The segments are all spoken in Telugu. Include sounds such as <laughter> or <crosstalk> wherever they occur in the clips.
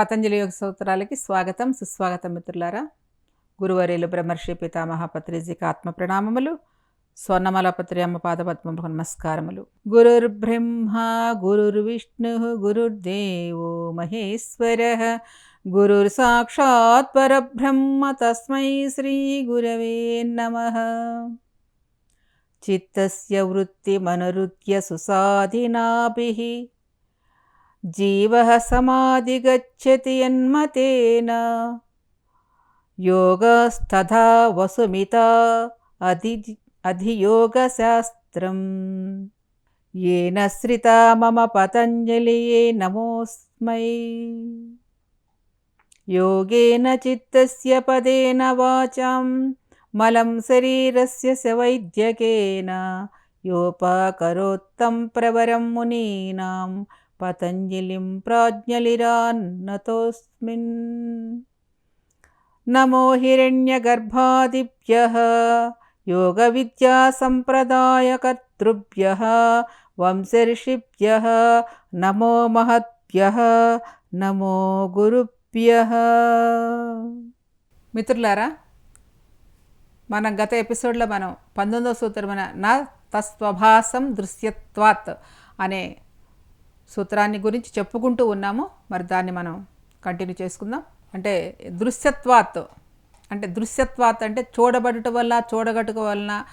పతంజలి యోగ సూత్రాలకి స్వాగతం సుస్వాగతం మిత్రులారా. గురువరేలు బ్రహ్మర్షి పితామహ పత్రిజీకి ఆత్మ ప్రణామములు. స్వర్ణమలపత్రి అమ్మ పాదపద్మకు నమస్కారములు. గురుర్బ్రహ్మ గురుర్విష్ణు గురుర్దేవో మహేశ్వర. గురుర్ సాక్షాత్ పరబ్రహ్మ తస్మై శ్రీ గురవే నమ. చిత్తస్య వృత్తిమనురుత్య సుసాధినాభి. जीवः समाधिगच्छति यन्मतेन योगस्तथा वसुमिता अधि अधियोगशास्त्रम् येन श्रिता मम पतञ्जलिये नमोऽस्मै योगेन चित्तस्य पदेन वाचां मलं शरीरस्य स वैद्यकेन योपाकरोत्तं प्रवरं मुनीनां पतञ्जलिं प्राज्ञलिरान्नतोऽस्मिन् नमो हिरण्यगर्भादिभ्यः योगविद्यासम्प्रदायकर्तृभ्यः వంశర్షిభ్యः నమో మహద్భ్యः నమో గురుభ్యः మిత్రులారా మనం గత ఎపిసోడ్లో మనం పంతొమ్మిదవ సూత్రమైన నా తస్వభాసం దృశ్యత్వాత్ అనే సూత్రాన్ని గురించి చెప్పుకుంటూ ఉన్నాము. మరి దాన్ని మనం కంటిన్యూ చేసుకుందాం. అంటే దృశ్యత్వాత్ అంటే దృశ్యత్వాత్ అంటే చూడబడుట వల్ల చూడగట్టుక వలన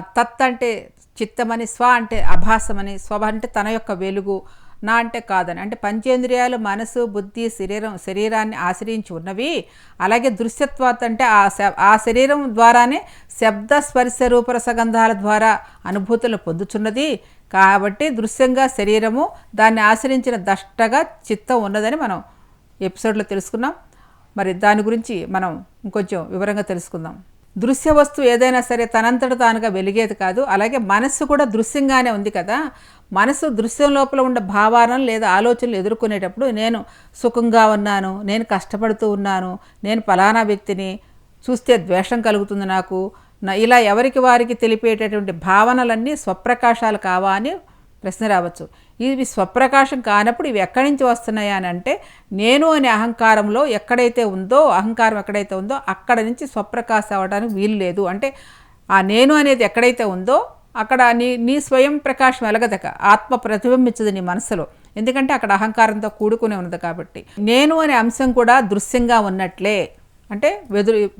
తత్ అంటే చిత్తమని స్వ అంటే అభాసమని స్వ అంటే తన యొక్క వెలుగు నా అంటే కాదని. అంటే పంచేంద్రియాలు మనసు బుద్ధి శరీరం శరీరాన్ని ఆశ్రయించి ఉన్నవి. అలాగే దృశ్యత్వాత్ అంటే ఆ ఆ శరీరం ద్వారానే శబ్ద స్పర్శ రూపరసగంధాల ద్వారా అనుభూతులను పొందుచున్నది. కాబట్టి దృశ్యంగా శరీరము దాన్ని ఆశ్రయించిన దష్టగా చిత్తం ఉన్నదని మనం ఎపిసోడ్లో తెలుసుకున్నాం. మరి దాని గురించి మనం ఇంకొంచెం వివరంగా తెలుసుకుందాం. దృశ్య వస్తువు ఏదైనా సరే తనంతట తానుగా వెలిగేది కాదు. అలాగే మనస్సు కూడా దృశ్యంగానే ఉంది కదా. మనసు దృశ్యం లోపల ఉన్న భావాలను లేదా ఆలోచనలు ఎదుర్కొనేటప్పుడు నేను సుఖంగా ఉన్నాను నేను కష్టపడుతూ ఉన్నాను నేను ఫలానా వ్యక్తిని చూస్తే ద్వేషం కలుగుతుంది నాకు ఇలా ఎవరికి వారికి తెలిపేటటువంటి భావనలన్నీ స్వప్రకాశాలు కావా అని ప్రశ్న రావచ్చు. ఇవి స్వప్రకాశం కానప్పుడు ఇవి ఎక్కడి నుంచి వస్తున్నాయి అని అంటే నేను అనే అహంకారంలో ఎక్కడైతే ఉందో అహంకారం ఎక్కడైతే ఉందో అక్కడ నుంచి స్వప్రకాశం అవ్వడానికి వీలు లేదు. అంటే ఆ నేను అనేది ఎక్కడైతే ఉందో అక్కడ నీ నీ స్వయం ప్రకాశం వెలగదక ఆత్మ ప్రతిబింబించదు నీ మనసులో. ఎందుకంటే అక్కడ అహంకారంతో కూడుకుని ఉన్నది కాబట్టి. నేను అనే అంశం కూడా దృశ్యంగా ఉన్నట్లే. అంటే వెదురు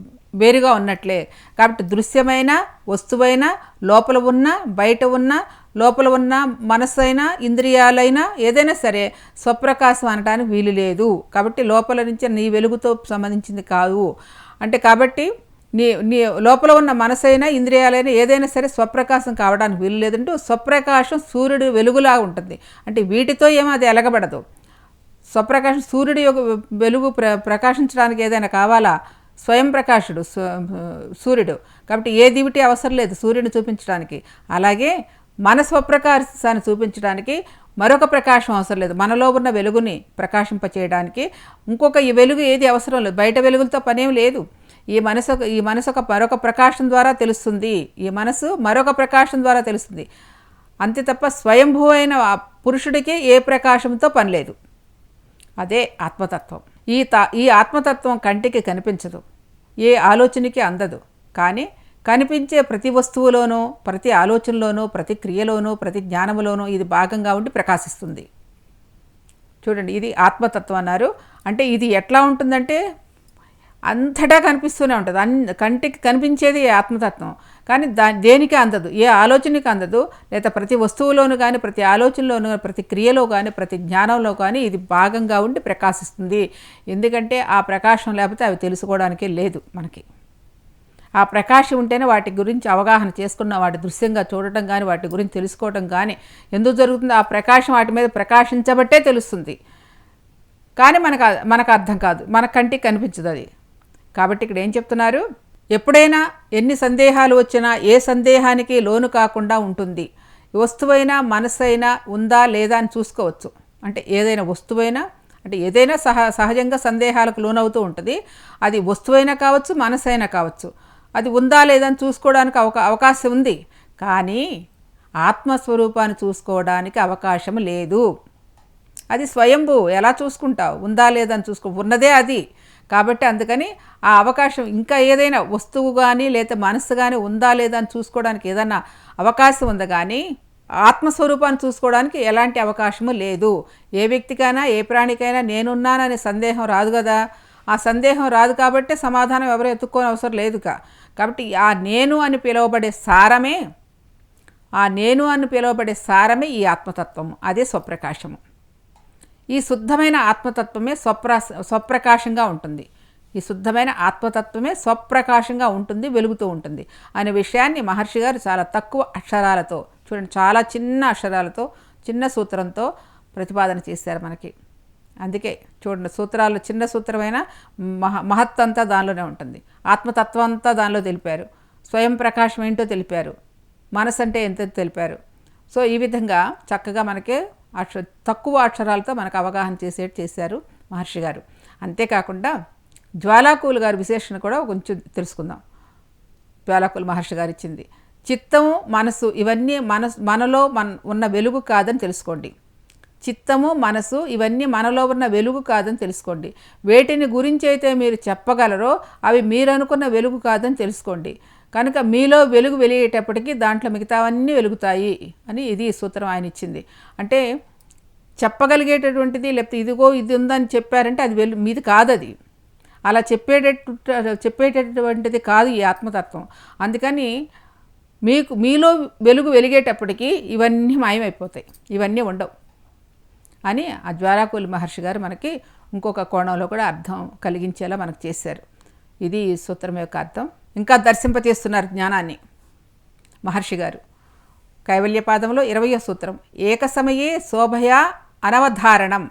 వేరుగా ఉన్నట్లే. కాబట్టి దృశ్యమైన వస్తువైన లోపల ఉన్న బయట ఉన్న లోపల ఉన్న మనస్సైనా అయినా ఇంద్రియాలైనా ఏదైనా సరే స్వప్రకాశం అనడానికి వీలు లేదు. కాబట్టి లోపల నుంచి నీ వెలుగుతో సంబంధించింది కాదు. అంటే కాబట్టి నీ నీ లోపల ఉన్న మనసైనా ఇంద్రియాలైనా ఏదైనా సరే స్వప్రకాశం కావడానికి వీలు లేదంటూ స్వప్రకాశం సూర్యుడు వెలుగులా ఉంటుంది. అంటే వీటితో ఏమో అది ఎలగబడదు. స్వప్రకాశం సూర్యుడి యొక్క వెలుగు ప్ర ప్రకాశించడానికి ఏదైనా కావాలా? స్వయం ప్రకాశుడు సూర్యుడు. కాబట్టి ఏ దివిటి అవసరం లేదు సూర్యుని చూపించడానికి. అలాగే మన స్వప్రకాశాన్ని చూపించడానికి మరొక ప్రకాశం అవసరం లేదు. మనలో ఉన్న వెలుగుని ప్రకాశింపచేయడానికి ఇంకొక ఈ వెలుగు ఏది అవసరం లేదు. బయట వెలుగులతో పనేం లేదు. ఈ మనసు ఈ మనసు ఒక మరొక ప్రకాశం ద్వారా తెలుస్తుంది. ఈ మనసు మరొక ప్రకాశం ద్వారా తెలుస్తుంది. అంతే తప్ప స్వయంభూ అయిన పురుషుడికి ఏ ప్రకాశంతో పని లేదు. అదే ఆత్మతత్వం. ఈ తా ఈ ఆత్మతత్వం కంటికి కనిపించదు. ఏ ఆలోచనకి అందదు. కానీ కనిపించే ప్రతి వస్తువులోనూ ప్రతి ఆలోచనలోనూ ప్రతి క్రియలోనూ ప్రతి జ్ఞానములోనూ ఇది భాగంగా ఉండి ప్రకాశిస్తుంది. చూడండి ఇది ఆత్మతత్వం అన్నారు. అంటే ఇది ఎట్లా ఉంటుందంటే అంతటా కనిపిస్తూనే ఉంటుంది. అన్ కంటికి కనిపించేది ఆత్మతత్వం. కానీ దా దేనికి అందదు? ఏ ఆలోచనకి అందదు? లేదా ప్రతి వస్తువులోను కానీ ప్రతి ఆలోచనలోను ప్రతి క్రియలో కానీ ప్రతి జ్ఞానంలో కానీ ఇది భాగంగా ఉండి ప్రకాశిస్తుంది. ఎందుకంటే ఆ ప్రకాశం లేకపోతే అవి తెలుసుకోవడానికే లేదు మనకి. ఆ ప్రకాశం ఉంటేనే వాటి గురించి అవగాహన చేసుకున్న వాటి దృశ్యంగా చూడటం కానీ వాటి గురించి తెలుసుకోవటం కానీ ఎందుకు జరుగుతుంది? ఆ ప్రకాశం వాటి మీద ప్రకాశించబట్టే తెలుస్తుంది. కానీ మనకు మనకు అర్థం కాదు. మన కంటికి కనిపించదు అది. కాబట్టి ఇక్కడ ఏం చెప్తున్నారు? ఎప్పుడైనా ఎన్ని సందేహాలు వచ్చినా ఏ సందేహానికి లోను కాకుండా ఉంటుంది. వస్తువైనా మనసైనా ఉందా లేదా అని చూసుకోవచ్చు. అంటే ఏదైనా వస్తువైనా అంటే ఏదైనా సహ సహజంగా సందేహాలకు లోనవుతూ ఉంటుంది. అది వస్తువైనా కావచ్చు మనసైనా కావచ్చు. అది ఉందా లేదా అని చూసుకోవడానికి అవకా అవకాశం ఉంది. కానీ ఆత్మస్వరూపాన్ని చూసుకోవడానికి అవకాశం లేదు. అది స్వయంభూ. ఎలా చూసుకుంటావు? ఉందా లేదని చూసుకో ఉన్నదే అది. కాబట్టి అందుకని ఆ అవకాశం ఇంకా ఏదైనా వస్తువు కానీ లేదా మనసు కానీ ఉందా లేదా అని చూసుకోవడానికి ఏదన్నా అవకాశం ఉంది కానీ ఆత్మస్వరూపాన్ని చూసుకోవడానికి ఎలాంటి అవకాశము లేదు. ఏ వ్యక్తికైనా ఏ ప్రాణికైనా నేనున్నాననే సందేహం రాదు కదా. ఆ సందేహం రాదు కాబట్టి సమాధానం ఎవరు ఎత్తుక్కోని అవసరం లేదుగా కాబట్టి ఆ నేను అని పిలువబడే సారమే ఆ నేను అని పిలువబడే సారమే ఈ ఆత్మతత్వము. అదే స్వప్రకాశము. ఈ శుద్ధమైన ఆత్మతత్వమే స్వప్రా స్వప్రకాశంగా ఉంటుంది. ఈ శుద్ధమైన ఆత్మతత్వమే స్వప్రకాశంగా ఉంటుంది వెలుగుతూ ఉంటుంది. అనే విషయాన్ని మహర్షి గారు చాలా తక్కువ అక్షరాలతో చూడండి చాలా చిన్న అక్షరాలతో చిన్న సూత్రంతో ప్రతిపాదన చేశారు మనకి. అందుకే చూడండి సూత్రాలు చిన్న సూత్రమైన మహ మహత్వం అంతా దానిలోనే ఉంటుంది. ఆత్మతత్వం అంతా దానిలో తెలిపారు. స్వయం ప్రకాశం ఏంటో తెలిపారు. మనసు అంటే ఎంత తెలిపారు. సో ఈ విధంగా చక్కగా మనకి అక్ష తక్కువ అక్షరాలతో మనకు అవగాహన చేసేట్టు చేశారు మహర్షి గారు. అంతేకాకుండా జ్వాలాకులు గారి విశేషణ కూడా కొంచెం తెలుసుకుందాం. జ్వాలాకులు మహర్షి గారు ఇచ్చింది. చిత్తము మనసు ఇవన్నీ మనసు మనలో మన ఉన్న వెలుగు కాదని తెలుసుకోండి. చిత్తము మనసు ఇవన్నీ మనలో ఉన్న వెలుగు కాదని తెలుసుకోండి. వేటిని గురించి అయితే మీరు చెప్పగలరో అవి మీరు అనుకున్న వెలుగు కాదని తెలుసుకోండి. కనుక మీలో వెలుగు వెలిగేటప్పటికీ దాంట్లో మిగతావన్నీ వెలుగుతాయి అని ఇది సూత్రం ఆయన ఇచ్చింది. అంటే చెప్పగలిగేటటువంటిది లేకపోతే ఇదిగో ఇది ఉందని చెప్పారంటే అది వెలు మీది కాదు అది అలా చెప్పేటట్టు చెప్పేటటువంటిది కాదు ఈ ఆత్మతత్వం. అందుకని మీకు మీలో వెలుగు వెలిగేటప్పటికీ ఇవన్నీ మాయమైపోతాయి. ఇవన్నీ ఉండవు. అని ఆ జ్వాలాకులి మహర్షి గారు మనకి ఇంకొక కోణంలో కూడా అర్థం కలిగించేలా మనకు చేశారు. ఇది సూత్రం యొక్క అర్థం. ఇంకా దర్శింపచేస్తున్నారు జ్ఞానాన్ని. మహర్షి గారు. కైవల్యపాదంలో ఇరవయో సూత్రం. ఏక సమయే శోభయ అనవధారణం.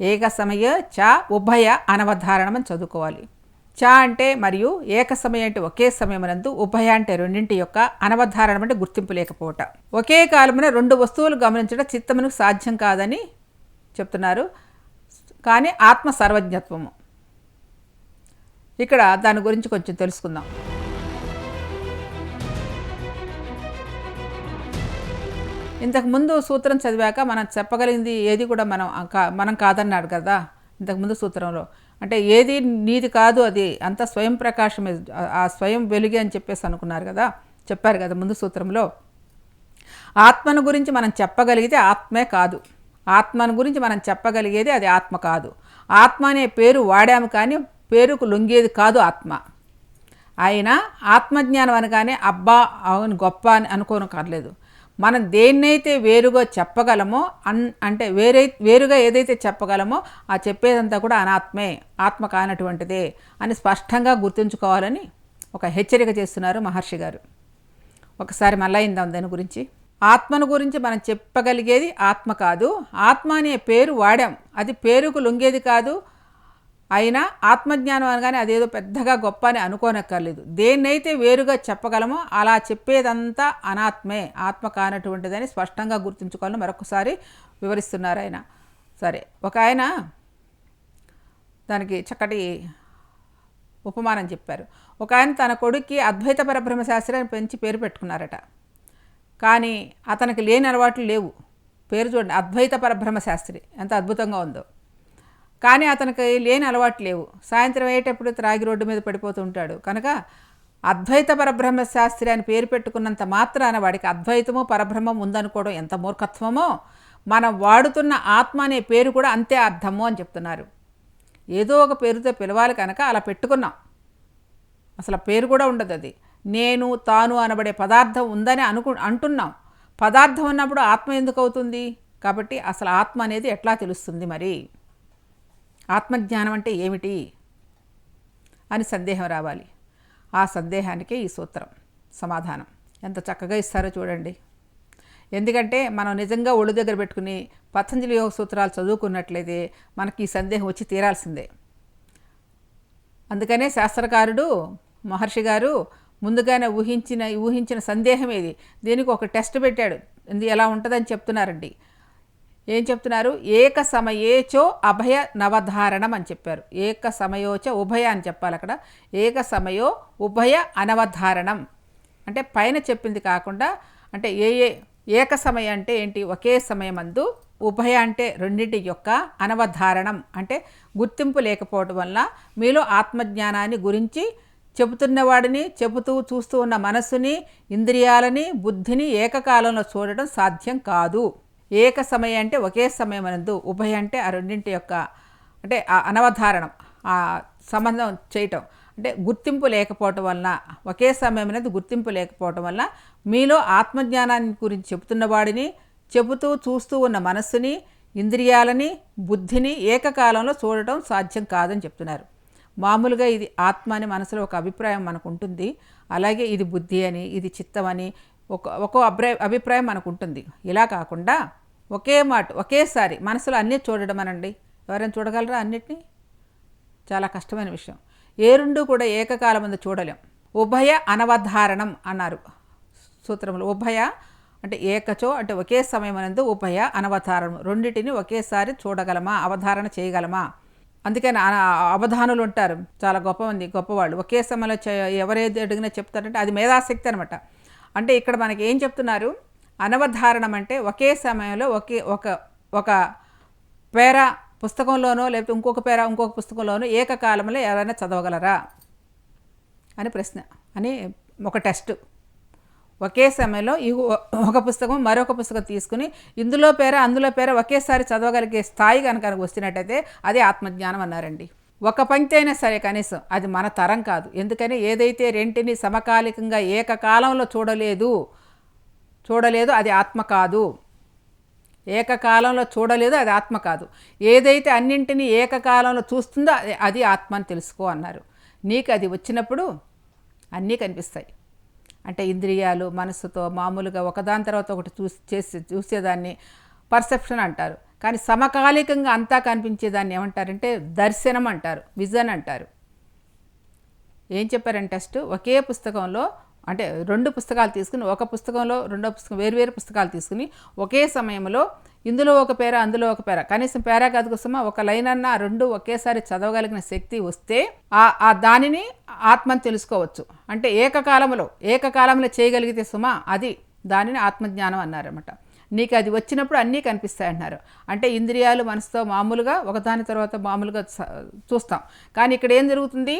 ఏక సమయ చ ఉభయ అనవధారణం అని చదువుకోవాలి. చ అంటే మరియు ఏకసమయం అంటే ఒకే సమయమునందు ఉభయ అంటే రెండింటి యొక్క అనవధారణం అంటే గుర్తింపు లేకపోవట. ఒకే కాలమున రెండు వస్తువులు గమనించడం చిత్తమునకు సాధ్యం కాదని చెప్తున్నారు. కానీ ఆత్మ సర్వజ్ఞత్వము. ఇక్కడ దాని గురించి కొంచెం తెలుసుకుందాం. ఇంతకుముందు సూత్రం చదివాక మనం చెప్పగలిగింది ఏది కూడా మనం కా- మనం కాదన్నాడు కదా ఇంతకుముందు సూత్రంలో. అంటే ఏది నీది కాదు అది అంత స్వయం ప్రకాశమే ఆ స్వయం వెలుగే అని చెప్పేసి అనుకున్నారు కదా చెప్పారు కదా ముందు సూత్రంలో. ఆత్మను గురించి మనం చెప్పగలిగితే ఆత్మే కాదు. ఆత్మను గురించి మనం చెప్పగలిగేది అది ఆత్మ కాదు. ఆత్మ అనే పేరు వాడాము కానీ పేరుకు లొంగేది కాదు ఆత్మ. అయినా ఆత్మజ్ఞానం అనగానే అబ్బా అవును గొప్ప అని అనుకోనక్కర్లేదు మనం దేన్నైతే వేరుగా చెప్పగలమో అన్ అంటే వేరే వేరుగా ఏదైతే చెప్పగలమో ఆ చెప్పేదంతా కూడా అనాత్మే ఆత్మ కానటువంటిదే అని స్పష్టంగా గుర్తుంచుకోవాలని ఒక హెచ్చరిక చేస్తున్నారు మహర్షి గారు. ఒకసారి మళ్ళా ఇందాం దాని గురించి. ఆత్మను గురించి మనం చెప్పగలిగేది ఆత్మ కాదు. ఆత్మ అనే పేరు వాడాం. అది పేరుకు లొంగేది కాదు అయినా ఆత్మజ్ఞానం అనగానే అదేదో పెద్దగా గొప్ప అని అనుకోనక్కర్లేదు. దేన్నైతే వేరుగా చెప్పగలమో అలా చెప్పేదంతా అనాత్మే ఆత్మ కానటువంటిదని స్పష్టంగా గుర్తుంచుకోవాలని మరొకసారి వివరిస్తున్నారు ఆయన. సరే ఒక ఆయన దానికి చక్కటి ఉపమానం చెప్పారు. ఒక ఆయన తన కొడుక్కి అద్వైత పరబ్రహ్మ శాస్త్రాన్ని పెంచి పేరు పెట్టుకున్నారట. కానీ అతనికి లేని అలవాట్లు లేవు. పేరు చూడండి అద్వైత పరబ్రహ్మ శాస్త్రి ఎంత అద్భుతంగా ఉందో. కానీ అతనికి లేని అలవాటు లేవు. సాయంత్రం అయ్యేటప్పుడు త్రాగి రోడ్డు మీద పడిపోతూ ఉంటాడు. కనుక అద్వైత పరబ్రహ్మ శాస్త్రి అని పేరు పెట్టుకున్నంత మాత్రాన వాడికి అద్వైతము పరబ్రహ్మం ఉందనుకోవడం ఎంత మూర్ఖత్వమో? మనం వాడుతున్న ఆత్మ అనే పేరు కూడా అంతే అర్థము అని చెప్తున్నారు. ఏదో ఒక పేరుతో పిలవాలి కనుక అలా పెట్టుకున్నాం. అసలు పేరు కూడా ఉండదు అది. నేను తాను అనబడే పదార్థం ఉందని అనుకు అంటున్నాం. పదార్థం ఉన్నప్పుడు ఆత్మ ఎందుకు అవుతుంది? కాబట్టి అసలు ఆత్మ అనేది ఎట్లా తెలుస్తుంది మరి? ఆత్మజ్ఞానం అంటే ఏమిటి అని సందేహం రావాలి. ఆ సందేహానికే ఈ సూత్రం సమాధానం. ఎంత చక్కగా ఇస్తారో చూడండి. ఎందుకంటే మనం నిజంగా ఒళ్ళు దగ్గర పెట్టుకుని పతంజలి యోగ సూత్రాలు చదువుకున్నట్లయితే మనకి ఈ సందేహం వచ్చి తీరాల్సిందే. అందుకనే శాస్త్రకారుడు మహర్షి గారు ముందుగానే ఊహించిన ఊహించిన సందేహం ఏది? దీనికి ఒక టెస్ట్ పెట్టాడు. ఇది ఎలా ఉంటుందని చెప్తున్నారండి. ఏం చెప్తున్నారు? ఏక సమయేచో అభయ నవధారణం అని చెప్పారు. ఏక సమయోచ ఉభయ అని చెప్పాలి అక్కడ. ఏక సమయో ఉభయ అనవధారణం. అంటే పైన చెప్పింది కాకుండా అంటే ఏ ఏ ఏక సమయం అంటే ఏంటి? ఒకే సమయమందు ఉభయ అంటే రెండింటి యొక్క అనవధారణం. అంటే గుర్తింపు లేకపోవడం వల్ల మీలో ఆత్మజ్ఞానాన్ని గురించి చెబుతున్నవాడిని చెబుతూ చూస్తూ ఉన్న మనస్సుని ఇంద్రియాలని బుద్ధిని ఏకకాలంలో చూడటం సాధ్యం కాదు. ఏక సమయం అంటే ఒకే సమయం అనందు ఉభయ అంటే ఆ రెండింటి యొక్క అంటే ఆ అనవధారణం ఆ సంబంధం చేయటం. అంటే గుర్తింపు లేకపోవటం వలన ఒకే సమయం అనేది గుర్తింపు లేకపోవటం వల్ల మీలో ఆత్మజ్ఞానాన్ని గురించి చెబుతున్న వాడిని చెబుతూ చూస్తూ ఉన్న మనస్సుని ఇంద్రియాలని బుద్ధిని ఏకకాలంలో చూడటం సాధ్యం కాదని చెప్తున్నారు. మామూలుగా ఇది ఆత్మ అని మనసులో ఒక అభిప్రాయం మనకు ఉంటుంది. అలాగే ఇది బుద్ధి అని ఇది చిత్తం అని ఒక ఒక్కో అభిప్రాయ అభిప్రాయం మనకు ఉంటుంది ఇలా కాకుండా ఒకే మాట ఒకేసారి మనసులో అన్నీ చూడడం అనండి ఎవరైనా చూడగలరా అన్నిటినీ? చాలా కష్టమైన విషయం. ఏ రెండు కూడా ఏకకాలం చూడలేం. ఉభయ అనవధారణం అన్నారు సూత్రములు. ఉభయ అంటే ఏకచో అంటే ఒకే సమయం అనేది ఉభయ అనవధారణం. రెండింటిని ఒకేసారి చూడగలమా? అవధారణ చేయగలమా? అందుకని అవధానులు ఉంటారు. చాలా గొప్ప మంది గొప్పవాళ్ళు. ఒకే సమయంలో చే ఎవరేది అడిగినా చెప్తారంటే అది మేధాశక్తి అనమాట అంటే ఇక్కడ మనకి ఏం చెప్తున్నారు? అనవధారణం అంటే ఒకే సమయంలో ఒకే ఒక ఒక పేర పుస్తకంలోనో లేకపోతే ఇంకొక పేర ఇంకొక పుస్తకంలోనో ఏకకాలంలో ఎవరైనా చదవగలరా? అని ప్రశ్న అని ఒక టెస్ట్. ఒకే సమయంలో ఈ ఒక పుస్తకం మరొక పుస్తకం తీసుకుని ఇందులో పేర అందులో పేర ఒకేసారి చదవగలిగే స్థాయి కనుక వస్తున్నట్టయితే అదే ఆత్మజ్ఞానం అన్నారండి. ఒక పంక్తి అయినా సరే కనీసం అది మన తరం కాదు. ఎందుకని ఏదైతే రెంటిని సమకాలికంగా ఏకకాలంలో చూడలేదు చూడలేదు అది ఆత్మ కాదు. ఏకకాలంలో చూడలేదు అది ఆత్మ కాదు. ఏదైతే అన్నింటినీ ఏకకాలంలో చూస్తుందో అది అది ఆత్మ అని తెలుసుకో అన్నారు. నీకు అది వచ్చినప్పుడు అన్నీ కనిపిస్తాయి. అంటే ఇంద్రియాలు మనస్సుతో మామూలుగా ఒకదాని తర్వాత ఒకటి చూసి చేసి చూసేదాన్ని పర్సెప్షన్ అంటారు. కానీ సమకాలికంగా అంతా కనిపించేదాన్ని ఏమంటారంటే దర్శనం అంటారు విజన్ అంటారు. ఏం చెప్పారంటే టెస్ట్ ఒకే పుస్తకంలో అంటే రెండు పుస్తకాలు తీసుకుని ఒక పుస్తకంలో రెండో పుస్తకం వేరువేరు పుస్తకాలు తీసుకుని ఒకే సమయంలో ఇందులో ఒక పేర అందులో ఒక పేర కనీసం పేరా కాదు కోసమా ఒక లైన్ అన్న రెండు ఒకేసారి చదవగలిగిన శక్తి వస్తే ఆ ఆ దానిని ఆత్మని తెలుసుకోవచ్చు. అంటే ఏకకాలంలో ఏకకాలంలో చేయగలిగితే సుమా అది దానిని ఆత్మజ్ఞానం అన్నారన్నమాట. నీకు అది వచ్చినప్పుడు అన్నీ కనిపిస్తాయి అంటున్నారు అంటే ఇంద్రియాలు మనసుతో మామూలుగా ఒకదాని తర్వాత మామూలుగా చూస్తాం. కానీ ఇక్కడ ఏం జరుగుతుంది?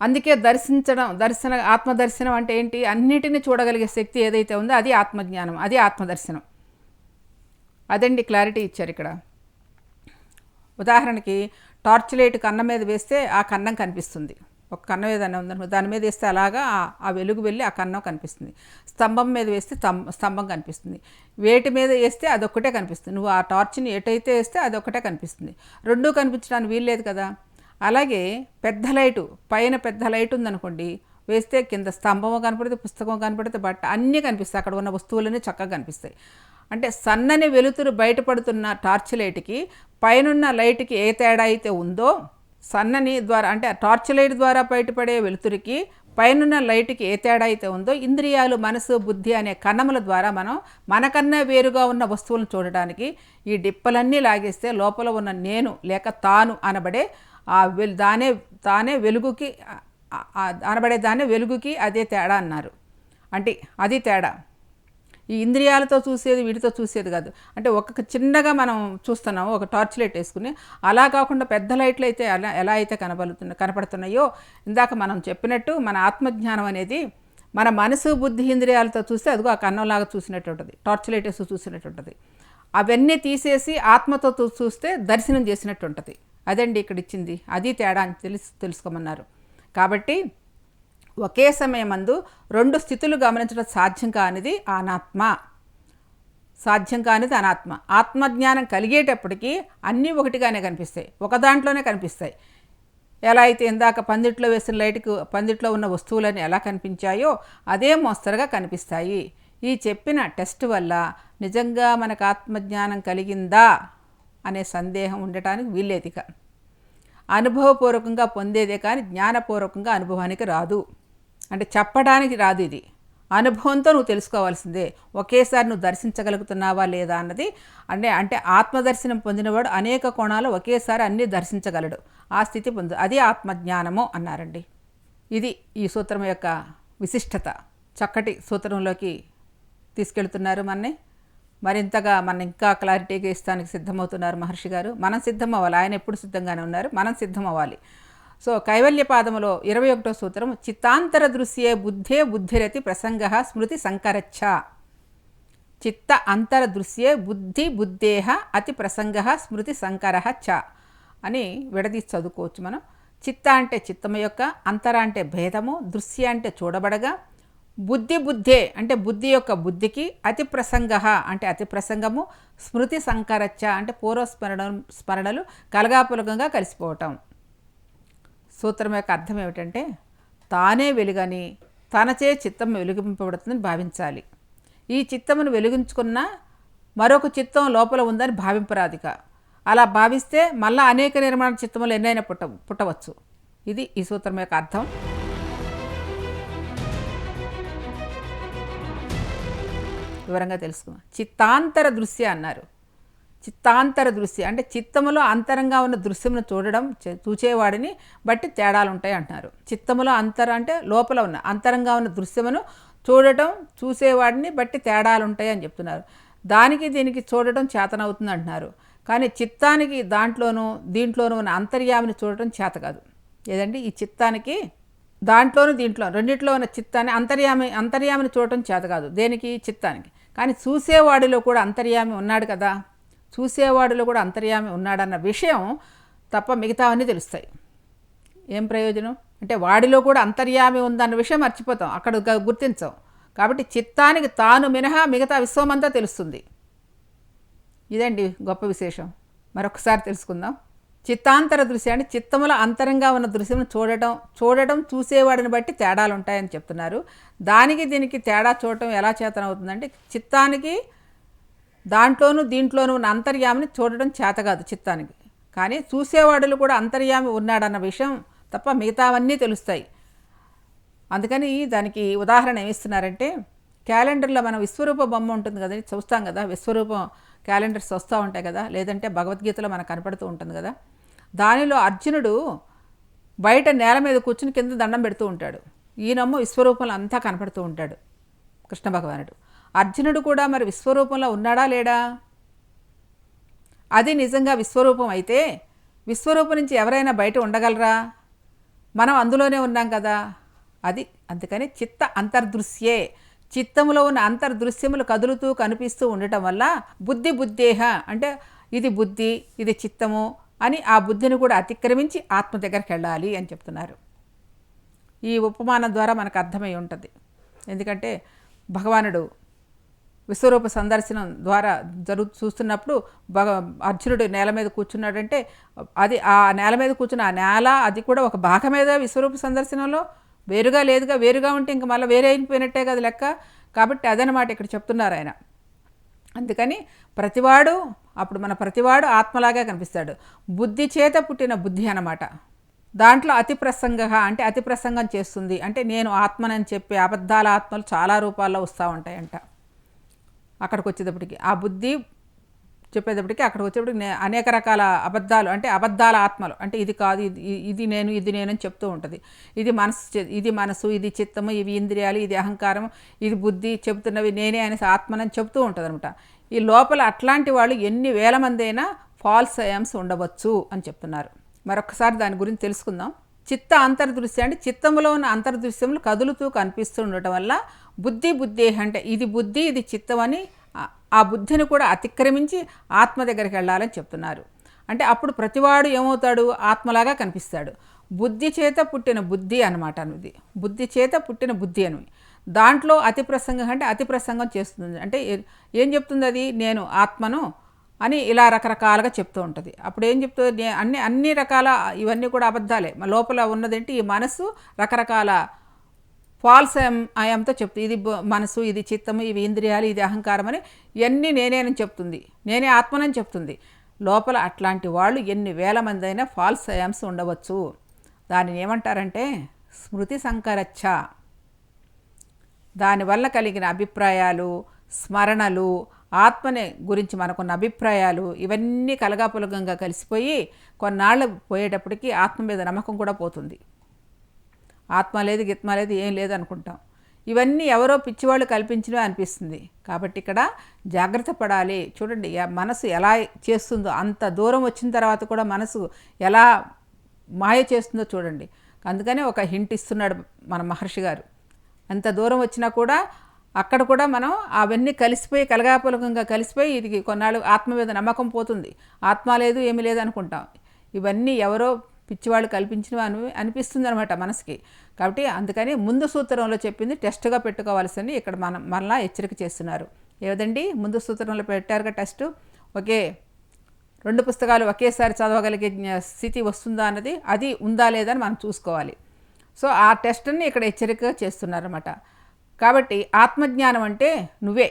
అందుకే దర్శించడం దర్శన ఆత్మదర్శనం అంటే ఏంటి? అన్నిటిని చూడగలిగే శక్తి ఏదైతే ఉందో అది ఆత్మజ్ఞానం అది ఆత్మదర్శనం. అదండి క్లారిటీ ఇచ్చారు ఇక్కడ. ఉదాహరణకి టార్చ్ లైట్ కన్నం మీద వేస్తే ఆ కన్నం కనిపిస్తుంది. ఒక కన్నం ఏదైనా ఉందనుకో దాని మీద వేస్తే అలాగా ఆ- వెలుగు వెళ్ళి ఆ కన్నం కనిపిస్తుంది. స్తంభం మీద వేస్తే స్తంభం కనిపిస్తుంది. వేటి మీద వేస్తే అదొక్కటే కనిపిస్తుంది. నువ్వు ఆ టార్చ్ని ఎటైతే వేస్తే అదొక్కటే కనిపిస్తుంది. రెండూ కనిపించడానికి వీల్లేదు కదా. అలాగే పెద్ద లైటు పైన పెద్ద లైట్ ఉందనుకోండి వేస్తే కింద స్తంభం కనపడితే పుస్తకం కనపడితే బట్ట అన్నీ కనిపిస్తాయి. అక్కడ ఉన్న వస్తువులన్నీ చక్కగా కనిపిస్తాయి. అంటే సన్నని వెలుతురు బయటపడుతున్న టార్చ్ లైట్కి పైనున్న లైట్కి ఏ తేడా అయితే ఉందో సన్నని ద్వారా అంటే టార్చ్ లైట్ ద్వారా బయటపడే వెలుతురికి పైనున్న లైట్కి ఏ తేడా అయితే ఉందో ఇంద్రియాలు మనసు బుద్ధి అనే కన్నముల ద్వారా మనం మనకన్నా వేరుగా ఉన్న వస్తువులను చూడడానికి ఈ డిప్పలన్నీ లాగేస్తే లోపల ఉన్న నేను లేక తాను అనబడే ఆ వెల్ దానే తానే వెలుగుకి అనబడే దానే వెలుగుకి అదే తేడా అన్నారు. అంటే అది తేడా. ఈ ఇంద్రియాలతో చూసేది వీటితో చూసేది కాదు. అంటే ఒక చిన్నగా మనం చూస్తున్నాము ఒక టార్చ్ లైట్ వేసుకుని అలా కాకుండా పెద్ద లైట్లు అయితే ఎలా ఎలా అయితే కనబడుతున్న కనపడుతున్నాయో ఇందాక మనం చెప్పినట్టు మన ఆత్మజ్ఞానం అనేది మన మనసు బుద్ధి ఇంద్రియాలతో చూస్తే అదిగో ఆ కన్నంలాగా చూసినట్టు ఉంటుంది. టార్చ్ లైట్ వేసి చూసినట్టు ఉంటుంది. అవన్నీ తీసేసి ఆత్మతో చూస్తే దర్శనం చేసినట్టు ఉంటుంది. అదండి ఇక్కడ ఇచ్చింది. అది తేడా అని తెలుసు తెలుసుకోమన్నారు. కాబట్టి ఒకే సమయమందు రెండు స్థితులు గమనించడం సాధ్యం కానిది అనాత్మ. సాధ్యం కానిది అనాత్మ. ఆత్మజ్ఞానం కలిగేటప్పటికీ అన్నీ ఒకటిగానే కనిపిస్తాయి. ఒక దాంట్లోనే కనిపిస్తాయి. ఎలా అయితే ఇందాక పందిట్లో వేసిన లైట్కు పందిట్లో ఉన్న వస్తువులని ఎలా కనిపించాయో అదే మోస్తరుగా కనిపిస్తాయి. ఈ చెప్పిన టెస్ట్ వల్ల నిజంగా మనకు ఆత్మజ్ఞానం కలిగిందా అనే సందేహం ఉండటానికి వీల్లేదిక అనుభవపూర్వకంగా పొందేదే కానీ జ్ఞానపూర్వకంగా అనుభవానికి రాదు. అంటే చెప్పడానికి రాదు ఇది. అనుభవంతో నువ్వు తెలుసుకోవాల్సిందే. ఒకేసారి నువ్వు దర్శించగలుగుతున్నావా లేదా అన్నది. అంటే అంటే ఆత్మదర్శనం పొందినవాడు అనేక కోణాలు ఒకేసారి అన్నీ దర్శించగలడు. ఆ స్థితి పొందు అది ఆత్మజ్ఞానము అన్నారండి. ఇది ఈ సూత్రం యొక్క విశిష్టత. చక్కటి సూత్రంలోకి తీసుకెళ్తున్నారు మనని. మరింతగా మన ఇంకా క్లారిటీగా ఇస్తానికి సిద్ధమవుతున్నారు మహర్షి గారు. మనం సిద్ధం అవ్వాలి ఆయన ఎప్పుడు సిద్ధంగానే ఉన్నారు. మనం సిద్ధం అవ్వాలి సో కైవల్యపాదములో ఇరవై ఒకటో సూత్రం చిత్తాంతర దృశ్యే బుద్ధే బుద్ధిరతి ప్రసంగ స్మృతి సంకరచ్చ. చిత్త అంతర దృశ్యే బుద్ధి బుద్ధేహ అతి ప్రసంగ స్మృతి సంకర చ అని విడదీసి చదువుకోవచ్చు మనం. చిత్త అంటే చిత్తము యొక్క అంతర అంటే భేదము దృశ్య అంటే చూడబడగా బుద్ధి బుద్ధే అంటే బుద్ధి యొక్క బుద్ధికి అతి ప్రసంగ అంటే అతి ప్రసంగము స్మృతి సంకరచ్చ అంటే పూర్వస్మరణ స్మరణలు కలగాపులగంగా కలిసిపోవటం. సూత్రం యొక్క అర్థం ఏమిటంటే తానే వెలుగని తనచే చిత్తం వెలిగింపబడుతుందని భావించాలి. ఈ చిత్తమును వెలిగించుకున్న మరొక చిత్తం లోపల ఉందని భావింపరాదిక. అలా భావిస్తే మళ్ళా అనేక నిర్మాణ చిత్తములు ఎన్నైనా పుట్ట పుట్టవచ్చు. ఇది ఈ సూత్రం యొక్క అర్థం. వివరంగా తెలుసుకుందాం. చిత్తాంతర దృశ్య అన్నారు. చిత్తాంతర దృశ్య అంటే చిత్తములో అంతరంగా ఉన్న దృశ్యమును చూడడం చూచేవాడిని బట్టి తేడాలు ఉంటాయి అంటున్నారు. చిత్తములో అంతర అంటే లోపల ఉన్న అంతరంగా ఉన్న దృశ్యమును చూడటం చూసేవాడిని బట్టి తేడాలు ఉంటాయి అని చెప్తున్నారు. దానికి దీనికి చూడటం చేతనవుతుంది అంటున్నారు. కానీ చిత్తానికి దాంట్లోనూ దీంట్లోనూ ఉన్న అంతర్యామిని చూడటం చేత కాదు. ఏదండి? ఈ చిత్తానికి దాంట్లోనూ దీంట్లో రెండిట్లో ఉన్న చిత్తాన్ని అంతర్యామి అంతర్యామిని చూడటం చేత కాదు. దేనికి? చిత్తానికి. కానీ చూసేవాడిలో కూడా అంతర్యామి ఉన్నాడు కదా? చూసేవాడిలో కూడా అంతర్యామి ఉన్నాడన్న విషయం తప్ప మిగతావన్నీ తెలుస్తాయి. ఏం ప్రయోజనం? అంటే వాడిలో కూడా అంతర్యామి ఉందన్న విషయం మర్చిపోతాం. అక్కడ గుర్తించాం. కాబట్టి చిత్తానికి తాను మినహా మిగతా విశ్వమంతా తెలుస్తుంది. ఇదండి గొప్ప విశేషం. మరొకసారి తెలుసుకుందాం. చిత్తాంతర దృశ్యం అంటే చిత్తముల అంతరంగా ఉన్న దృశ్యం చూడటం చూడటం చూసేవాడిని బట్టి తేడాలు ఉంటాయని చెప్తున్నారు. దానికి దీనికి తేడా చూడటం ఎలా చేతనవుతుందంటే చిత్తానికి దాంట్లోనూ దీంట్లోనూ ఉన్న అంతర్యామిని చూడడం చేత కాదు చిత్తానికి. కానీ చూసేవాడులు కూడా అంతర్యామి ఉన్నాడన్న విషయం తప్ప మిగతావన్నీ తెలుస్తాయి. అందుకని దానికి ఉదాహరణ ఏమిస్తున్నారంటే క్యాలెండర్లో మనం విశ్వరూప బొమ్మ ఉంటుంది కదా చూస్తాం కదా విశ్వరూపం క్యాలెండర్స్ వస్తూ ఉంటాయి కదా లేదంటే భగవద్గీతలో మనకు కనపడుతూ ఉంటుంది కదా దానిలో అర్జునుడు బయట నేల మీద కూర్చుని కింద దండం పెడుతూ ఉంటాడు. ఈయనమ్మ విశ్వరూపంలో అంతా కనపడుతూ ఉంటాడు కృష్ణ భగవానుడు. అర్జునుడు కూడా మరి విశ్వరూపంలో ఉన్నాడా లేడా? అది నిజంగా విశ్వరూపం అయితే విశ్వరూపం నుంచి ఎవరైనా బయట ఉండగలరా? మనం అందులోనే ఉన్నాం కదా. అది అందుకని చిత్త అంతర్దృశ్యే. చిత్తములో ఉన్న అంతర్దృశ్యములు కదులుతూ కనిపిస్తూ ఉండటం వల్ల బుద్ధి బుద్ధేహ అంటే ఇది బుద్ధి ఇది చిత్తము అని ఆ బుద్ధిని కూడా అతిక్రమించి ఆత్మ దగ్గరికి వెళ్ళాలి అని చెప్తున్నారు. ఈ ఉపమానం ద్వారా మనకు అర్థమై ఉంటుంది. ఎందుకంటే భగవానుడు విశ్వరూప సందర్శనం ద్వారా జరుగు చూస్తున్నప్పుడు భగ అర్జునుడు నేల మీద కూర్చున్నాడంటే అది ఆ నేల మీద కూర్చున్న ఆ నేల అది కూడా ఒక భాగమేదా విశ్వరూప సందర్శనంలో? వేరుగా లేదుగా వేరుగా ఉంటే ఇంక మళ్ళీ వేరే అయిపోయినట్టే కదా లెక్క? కాబట్టి అదనమాట ఇక్కడ చెప్తున్నారు ఆయన. అందుకని ప్రతివాడు అప్పుడు మన ప్రతివాడు ఆత్మలాగా కనిపిస్తాడు. బుద్ధి చేత పుట్టిన బుద్ధి అన్నమాట. దాంట్లో అతి ప్రసంగ అంటే అతి ప్రసంగం చేస్తుంది. అంటే నేను ఆత్మనని చెప్పే అబద్ధాల ఆత్మలు చాలా రూపాల్లో వస్తూ ఉంటాయంట. అక్కడికి వచ్చేటప్పటికి ఆ బుద్ధి చెప్పేటప్పటికి అక్కడికి వచ్చేటప్పటికి అనేక రకాల అబద్ధాలు అంటే అబద్ధాల ఆత్మలు. అంటే ఇది కాదు ఇది ఇది నేను ఇది నేనని చెప్తూ ఉంటుంది. ఇది మనసు ఇది మనసు ఇది చిత్తము ఇవి ఇంద్రియాలు ఇది అహంకారం ఇది బుద్ధి చెబుతున్నవి నేనే అనేసి ఆత్మనని చెప్తూ ఉంటుంది అనమాట ఈ లోపల అట్లాంటి వాళ్ళు ఎన్ని వేల మంది అయినా ఫాల్స్ అయామ్స్ ఉండవచ్చు అని చెప్తున్నారు. మరొకసారి దాని గురించి తెలుసుకుందాం. చిత్త అంతర్దృశ్యం అంటే చిత్తములో ఉన్న అంతర్దృశ్యములు కదులుతూ కనిపిస్తూ ఉండటం వల్ల బుద్ధి బుద్ధి అంటే ఇది బుద్ధి ఇది చిత్తం అని ఆ- బుద్ధిని కూడా అతిక్రమించి ఆత్మ దగ్గరికి వెళ్ళాలని చెప్తున్నారు. అంటే అప్పుడు ప్రతివాడు ఏమవుతాడు? ఆత్మలాగా కనిపిస్తాడు. బుద్ధి చేత పుట్టిన బుద్ధి అనమాట అనేది. బుద్ధి చేత పుట్టిన బుద్ధి అని. దాంట్లో అతి ప్రసంగం అంటే అతి ప్రసంగం చేస్తుంది. అంటే ఏ- ఏం చెప్తుంది అది? నేను ఆత్మను అని ఇలా రకరకాలుగా చెప్తూ ఉంటుంది. అప్పుడు ఏం చెప్తుంది? నే- అన్ని అన్ని రకాల ఇవన్నీ కూడా అబద్ధాలే. లోపల ఉన్నదేంటి? ఈ మనసు రకరకాల ఫాల్స్ అయాంతో చెప్తుంది ఇది మనసు ఇది చిత్తము ఇవి ఇంద్రియాలు ఇది అహంకారం అని ఇవన్నీ నేనేనని చెప్తుంది. నేనే ఆత్మనని చెప్తుంది. లోపల అట్లాంటి వాళ్ళు ఎన్ని వేల మంది అయినా ఫాల్స్ అయామ్స్ ఉండవచ్చు. దానిని ఏమంటారంటే స్మృతి సంకరచ్చ. దానివల్ల కలిగిన అభిప్రాయాలు స్మరణలు ఆత్మని గురించి మనకున్న అభిప్రాయాలు ఇవన్నీ కలగాపులగంగా కలిసిపోయి కొన్నాళ్ళు పోయేటప్పటికి ఆత్మ మీద నమ్మకం కూడా పోతుంది. ఆత్మ లేదు గిత్మ లేదు ఏం లేదు అనుకుంటాం. ఇవన్నీ ఎవరో పిచ్చివాళ్ళు కల్పించినవి అనిపిస్తుంది. కాబట్టి ఇక్కడ జాగ్రత్త పడాలి. చూడండి మనసు ఎలా చేస్తుందో అంత దూరం వచ్చిన తర్వాత కూడా మనసు ఎలా మాయ చేస్తుందో చూడండి. అందుకనే ఒక హింట్ ఇస్తున్నాడు మన మహర్షి గారు. అంత దూరం వచ్చినా కూడా అక్కడ కూడా మనం అవన్నీ కలిసిపోయి కలగాపలకంగా కలిసిపోయి ఇది కొన్నాళ్ళు ఆత్మ మీద నమ్మకం పోతుంది. ఆత్మ లేదు ఏమీ లేదు అనుకుంటాం. ఇవన్నీ ఎవరో పిచ్చివాళ్ళు కల్పించినవి అని అనిపిస్తుంది అనమాట మనసుకి. కాబట్టి అందుకని ముందు సూత్రంలో చెప్పింది టెస్ట్గా పెట్టుకోవాల్సింది ఇక్కడ మనం మరలా హెచ్చరిక చేస్తున్నారు. ఏదండి ముందు సూత్రంలో పెట్టారుగా టెస్ట్? ఓకే రెండు పుస్తకాలు ఒకేసారి చదవగలిగే స్థితి వస్తుందా అన్నది? అది ఉందా లేదా అని మనం చూసుకోవాలి. సో ఆ టెస్ట్ని ఇక్కడ హెచ్చరిక చేస్తున్నారన్నమాట. కాబట్టి ఆత్మజ్ఞానం అంటే నువ్వే.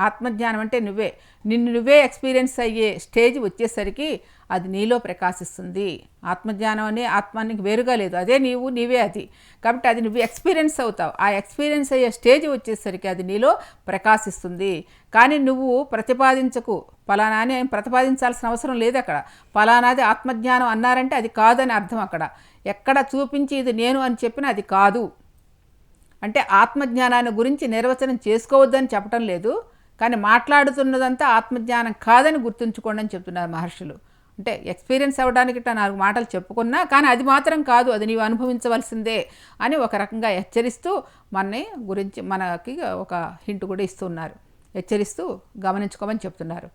ఆత్మజ్ఞానం అంటే నువ్వే. నిన్ను నువ్వే ఎక్స్పీరియన్స్ అయ్యే స్టేజ్ వచ్చేసరికి అది నీలో ప్రకాశిస్తుంది. ఆత్మజ్ఞానం అనే ఆత్మానికి వేరుగా లేదు. అదే నీవు నీవే అది. కాబట్టి అది నువ్వు ఎక్స్పీరియన్స్ అవుతావు. ఆ ఎక్స్పీరియన్స్ అయ్యే స్టేజ్ వచ్చేసరికి అది నీలో ప్రకాశిస్తుంది. కానీ నువ్వు ప్రతిపాదించకు. ఫలానాని ఏం ప్రతిపాదించాల్సిన అవసరం లేదు అక్కడ. ఫలానాది ఆత్మజ్ఞానం అన్నారంటే అది కాదని అర్థం అక్కడ. ఎక్కడ చూపించి ఇది నేను అని చెప్పినా అది కాదు. అంటే ఆత్మజ్ఞానాన్ని గురించి నిర్వచనం చేసుకోవద్దని చెప్పటం లేదు. కానీ మాట్లాడుతున్నదంతా ఆత్మజ్ఞానం కాదని గుర్తుంచుకోండి అని చెప్తున్నారు మహర్షులు. అంటే ఎక్స్పీరియన్స్ అవ్వడానికి ఇట్లా నాలుగు మాటలు చెప్పుకున్నా కానీ అది మాత్రం కాదు అది నీవు అనుభవించవలసిందే అని ఒక రకంగా హెచ్చరిస్తూ మనని గురించి మనకి ఒక హింట్ కూడా ఇస్తున్నారు హెచ్చరిస్తూ గమనించుకోమని చెప్తున్నారు.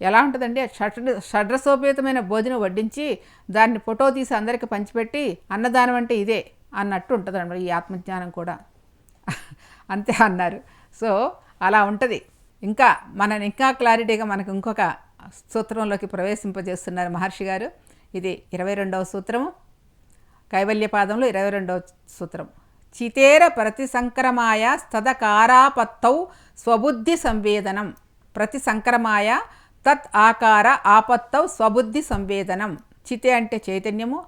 ఎలా ఉంటుందండి? షడ్ర షడ్రసోపేతమైన భోజనం వడ్డించి దాన్ని ఫోటో తీసి అందరికి పంచిపెట్టి అన్నదానం అంటే ఇదే అన్నట్టు ఉంటుంది అనమాట ఈ ఆత్మజ్ఞానం కూడా. <laughs> అంతే అన్నారు. సో అలా ఉంటుంది. ఇంకా మనని ఇంకా క్లారిటీగా మనకు ఇంకొక సూత్రంలోకి ప్రవేశింపజేస్తున్నారు మహర్షి గారు. ఇది ఇరవై రెండవ సూత్రము. కైవల్యపాదంలో ఇరవై రెండవ సూత్రం. చితేర ప్రతి సంక్రమాయ స్తదకారాపత్తౌ స్వబుద్ధి సంవేదనం. ప్రతి సంక్రమాయ తత్ ఆకార ఆపత్తౌ స్వబుద్ధి సంవేదనం. చితే అంటే చైతన్యము.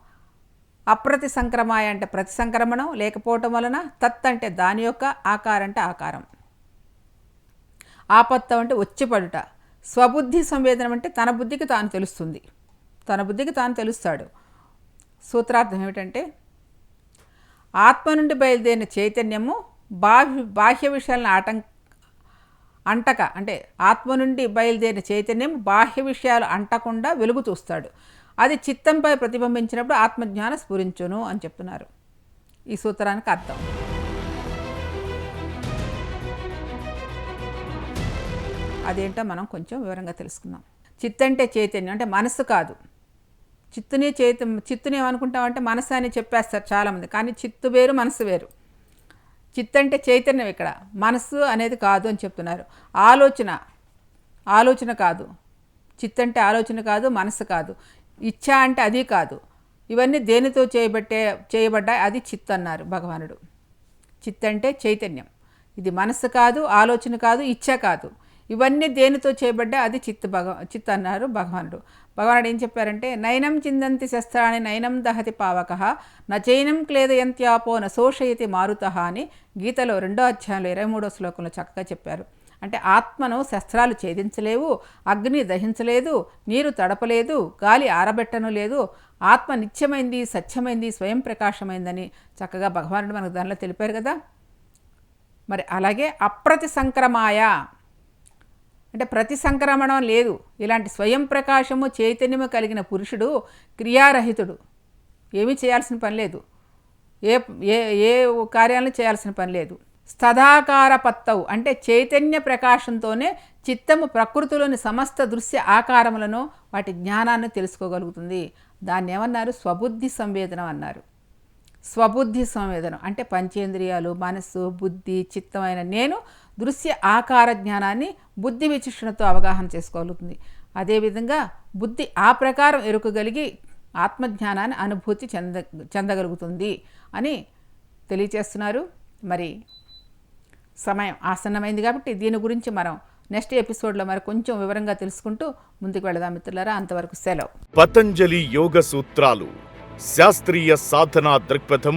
అప్రతి సంక్రమాయ అంటే ప్రతి సంక్రమణం లేకపోవటం వలన తత్ అంటే దాని యొక్క ఆకారం అంటే ఆకారం. ఆపత్తం అంటే వచ్చిపడుట. స్వబుద్ధి సంవేదనం అంటే తన బుద్ధికి తాను తెలుస్తుంది. తన బుద్ధికి తాను తెలుస్తాడు. సూత్రార్థం ఏమిటంటే ఆత్మ నుండి బయలుదేరిన చైతన్యము బాహ్య బాహ్య విషయాలను ఆటం అంటక అంటే ఆత్మ నుండి బయలుదేరిన చైతన్యం బాహ్య విషయాలు అంటకుండా వెలుగు చూస్తాడు. అది చిత్తంపై ప్రతిబింబించినప్పుడు ఆత్మజ్ఞాన స్ఫురించును అని చెప్తున్నారు. ఈ సూత్రానికి అర్థం. అదేంటో మనం కొంచెం వివరంగా తెలుసుకుందాం. చిత్త అంటే చైతన్యం అంటే మనసు కాదు. చిత్తునే చైత చిత్తుని ఏమనుకుంటామంటే మనసు అని చెప్పేస్తారు చాలామంది. కానీ చిత్తు వేరు మనసు వేరు. చిత్తంటే చైతన్యం ఇక్కడ. మనసు అనేది కాదు అని చెప్తున్నారు. ఆలోచన ఆలోచన కాదు. చిత్తంటే ఆలోచన కాదు మనసు కాదు. ఇచ్ఛ అంటే అది కాదు. ఇవన్నీ దేనితో చేయబట్టే చేయబడ్డాయి? అది చిత్ అన్నారు భగవానుడు. చిత్ అంటే చైతన్యం. ఇది మనస్సు కాదు ఆలోచన కాదు ఇచ్ఛ కాదు. ఇవన్నీ దేనితో చేయబడ్డా? అది చిత్ భగ చిత్ అన్నారు భగవానుడు. భగవానుడు ఏం చెప్పారంటే నైనం చిందంతి శస్త్రాన్ని నైనం దహతి పావక నచైనం క్లేదయంత్యాపో నశోషయతి మారుత అని గీతలో రెండో అధ్యాయంలో ఇరవై మూడో శ్లోకంలో చక్కగా చెప్పారు. అంటే ఆత్మను శస్త్రాలు ఛేదించలేవు అగ్ని దహించలేదు నీరు తడపలేదు గాలి ఆరబెట్టను లేదు ఆత్మ నిత్యమైంది సత్యమైంది స్వయం ప్రకాశమైందని చక్కగా భగవానుడు మనకు దానిలో తెలిపారు కదా. మరి అలాగే అప్రతి సంక్రమాయ అంటే ప్రతి సంక్రమణం లేదు. ఇలాంటి స్వయం ప్రకాశము చైతన్యము కలిగిన పురుషుడు క్రియారహితుడు. ఏమీ చేయాల్సిన పని లేదు. ఏ ఏ ఏ కార్యాలను చేయాల్సిన పని లేదు. స్థదాకార పత్తవు అంటే చైతన్య ప్రకాశంతోనే చిత్తము ప్రకృతిలోని సమస్త దృశ్య ఆకారములను వాటి జ్ఞానాన్ని తెలుసుకోగలుగుతుంది. దాన్ని ఏమన్నారు? స్వబుద్ధి సంవేదనం అన్నారు. స్వబుద్ధి సంవేదనం అంటే పంచేంద్రియాలు మనస్సు బుద్ధి చిత్తమైన నేను దృశ్య ఆకార జ్ఞానాన్ని బుద్ధి విచక్షణతో అవగాహన చేసుకోగలుగుతుంది. అదేవిధంగా బుద్ధి ఆ ప్రకారం ఎరుకగలిగి ఆత్మజ్ఞానాన్ని అనుభూతి చెంద చెందగలుగుతుంది అని తెలియచేస్తున్నారు. మరి సమయం ఆసన్నమైంది కాబట్టి దీని గురించి మనం నెక్స్ట్ ఎపిసోడ్లో మరి కొంచెం వివరంగా తెలుసుకుంటూ ముందుకు వెళదాం మిత్రులారా. అంతవరకు సెలవు. పతంజలి యోగ సూత్రాలు శాస్త్రీయ సాధనా దృక్పథం